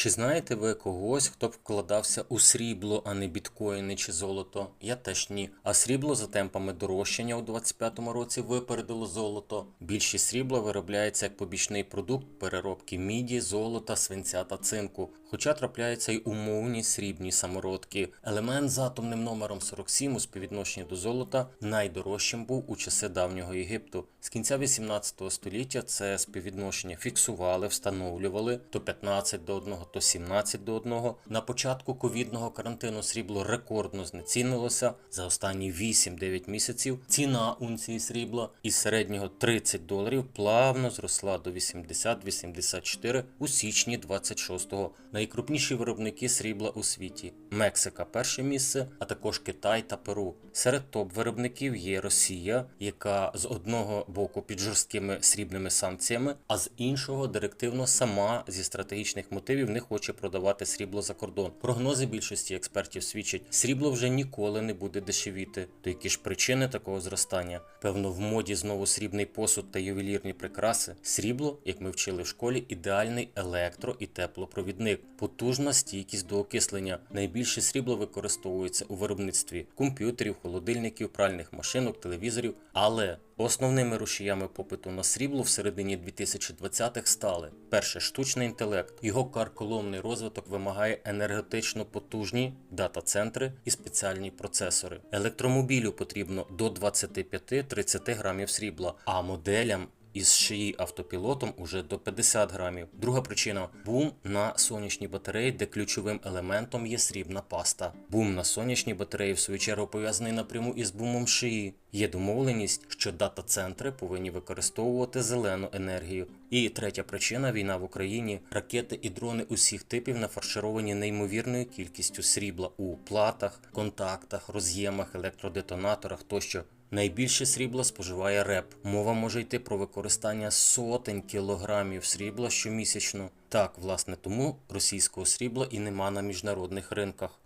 Чи знаєте ви когось, хто б вкладався у срібло, а не біткоїни чи золото? Я теж ні. А срібло за темпами дорожчання у 2025 році випередило золото. Більшість срібла виробляється як побічний продукт переробки міді, золота, свинця та цинку. Хоча трапляються й умовні срібні самородки. Елемент з атомним номером 47 у співвідношенні до золота найдорожчим був у часи давнього Єгипту. З кінця 18 століття це співвідношення фіксували, встановлювали то 15 до 1, то 17 до 1. На початку ковідного карантину срібло рекордно знецінилося. За останні 8-9 місяців ціна унції срібла із середнього 30 доларів плавно зросла до 80-84 у січні 26-го. Найкрупніші виробники срібла у світі: Мексика перше місце, а також Китай та Перу. Серед топ-виробників є Росія, яка з одного боку під жорсткими срібними санкціями, а з іншого директивно сама зі стратегічних мотивів не хоче продавати срібло за кордон. Прогнози більшості експертів свідчать, срібло вже ніколи не буде дешевіти. То які ж причини такого зростання? Певно, в моді знову срібний посуд та ювелірні прикраси. Срібло, як ми вчили в школі, ідеальний електро і теплопровідник, потужна стійкість до окислення. Найбільше срібло використовується у виробництві комп'ютерів, холодильників, пральних машинок, телевізорів. Але основними рушіями попиту на срібло в середині 2020-х стали перше штучний інтелект. Його карколомний розвиток вимагає енергетично потужні дата-центри і спеціальні процесори. Електромобілю потрібно до 25-30 грамів срібла, а моделям із шиї автопілотом уже до 50 грамів. Друга причина бум на сонячні батареї, де ключовим елементом є срібна паста. Бум на сонячні батареї, в свою чергу, пов'язаний напряму із бумом шиї. Є домовленість, що дата-центри повинні використовувати зелену енергію. І третя причина війна в Україні. Ракети і дрони усіх типів нафаршировані неймовірною кількістю срібла у платах, контактах, роз'ємах, електродетонаторах тощо. Найбільше срібла споживає РЕП. Мова може йти про використання сотень кілограмів срібла щомісячно. Так, власне, тому російського срібла і нема на міжнародних ринках.